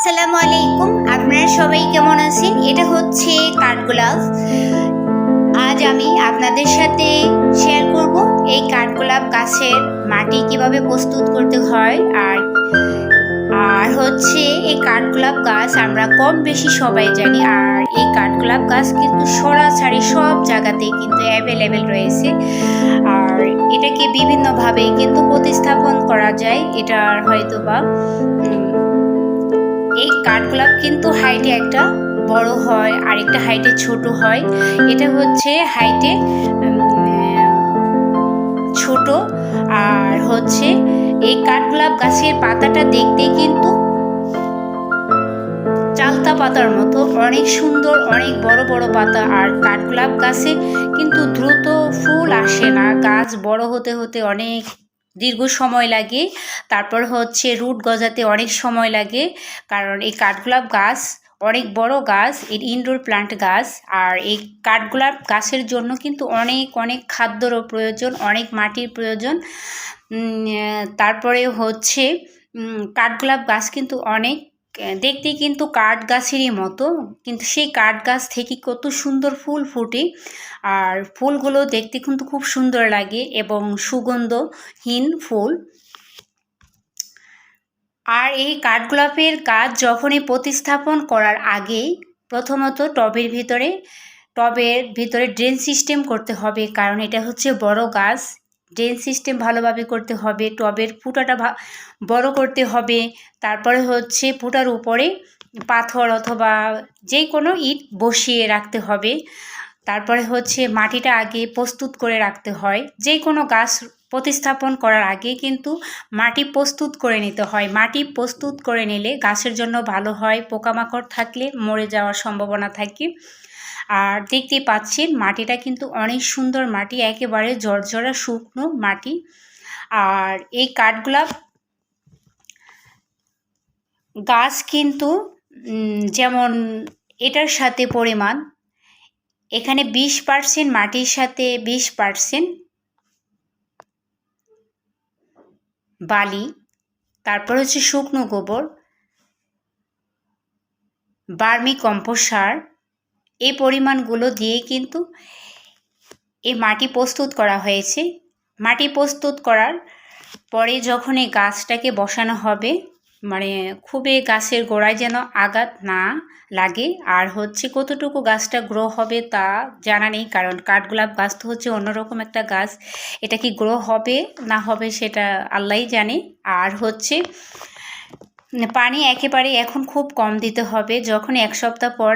আসসালামু আলাইকুম। আপনারা সবাই কেমন আছেন? এটা হচ্ছে কাঠগোলাপ আজ আমি আপনাদের সাথে শেয়ার করব এই কাঠগোলাপ গাছের মাটি কীভাবে প্রস্তুত করতে হয় আর আর হচ্ছে এই কাঠগোলাপ গাছ আমরা কম বেশি সবাই জানি। আর এই কাঠগোলাপ গাছ কিন্তু সরাসরি সব জায়গাতেই কিন্তু অ্যাভেলেবেল রয়েছে। আর এটাকে বিভিন্নভাবে কিন্তু প্রতিস্থাপন করা যায়। এটার হয়তো বা এই কাঠগোলাপ কিন্তু হাইটে একটা বড় হয় আর একটা হাইটে ছোট হয়। এটা হচ্ছে হাইটে ছোট। আর হচ্ছে এই কাঠগোলাপ গাছের পাতাটা দেখতে কিন্তু চালতা পাতার মতো, অনেক সুন্দর, অনেক বড় বড় পাতা। আর কাঠগোলাপ গাছে কিন্তু দ্রুত ফুল আসে না। গাছ বড় হতে হতে অনেক দীর্ঘ সময় লাগে। তারপর হচ্ছে রুট গজাতে অনেক সময় লাগে। কারণ এই কাঠগোলাপ গাছ অনেক বড় গাছ, এর ইনডোর প্লান্ট গাছ। আর এই কাঠগোলাপ গাছের জন্য কিন্তু অনেক অনেক খাদ্যরও প্রয়োজন, অনেক মাটির প্রয়োজন। তারপরে হচ্ছে কাঠগোলাপ গাছ কিন্তু অনেক দেখতে কিন্তু কাঠ গাছেরই মতো। কিন্তু সেই কাঠ গাছ থেকে কত সুন্দর ফুল ফুটে। আর ফুলগুলো দেখতে কিন্তু খুব সুন্দর লাগে এবং সুগন্ধহীন ফুল। আর এই কাঠগোলাপের গাছ যখনই প্রতিস্থাপন করার আগেই প্রথমত টবের ভিতরে টবের ভিতরে ড্রেন সিস্টেম করতে হবে। কারণ এটা হচ্ছে বড় গাছ। ড্রেন সিস্টেম ভালোভাবে করতে হবে, টবের ফুটাটা বড় করতে হবে, তারপরে হচ্ছে ফুটার উপরে পাথর অথবা যে কোনো ইট বসিয়ে রাখতে হবে। তারপরে হচ্ছে মাটিটা আগে প্রস্তুত করে রাখতে হয়। যে কোনো গাছ প্রতিস্থাপন করার আগে কিন্তু মাটি প্রস্তুত করে নিতে হয়। মাটি প্রস্তুত করে নিলে গাছের জন্য ভালো হয়, পোকামাকড় থাকলে মরে যাওয়ার সম্ভাবনা থাকে। আর দেখতে পাচ্ছেন, মাটিটা কিন্তু অনেক সুন্দর মাটি, একেবারে জর্জরা শুকনো মাটি। আর এই কাঠগোলাপ গাছ কিন্তু যেমন এটার সাথে পরিমাণ, এখানে বিশ পার্সেন্ট মাটির সাথে বিশ পার্সেন্ট বালি, তারপর হচ্ছে শুকনো গোবর, বার্মি কম্পোস্ট সার এই পরিমাণগুলো দিয়ে কিন্তু এই মাটি প্রস্তুত করা হয়েছে। মাটি প্রস্তুত করার পরে যখন এই গাছটাকে বসানো হবে মানে খুবই গাছের গোড়ায় যেন আঘাত না লাগে, আর হচ্ছে কতটুকু গাছটা গ্রো হবে তা জানা নেই, কারণ কাঠগোলাপ গাছ তো হচ্ছে অন্যরকম একটা গাছ। এটা কি গ্রো হবে না হবে সেটা আল্লাহই জানে। আর হচ্ছে পানি একেবারে এখন খুব কম দিতে হবে। যখন এক সপ্তাহ পর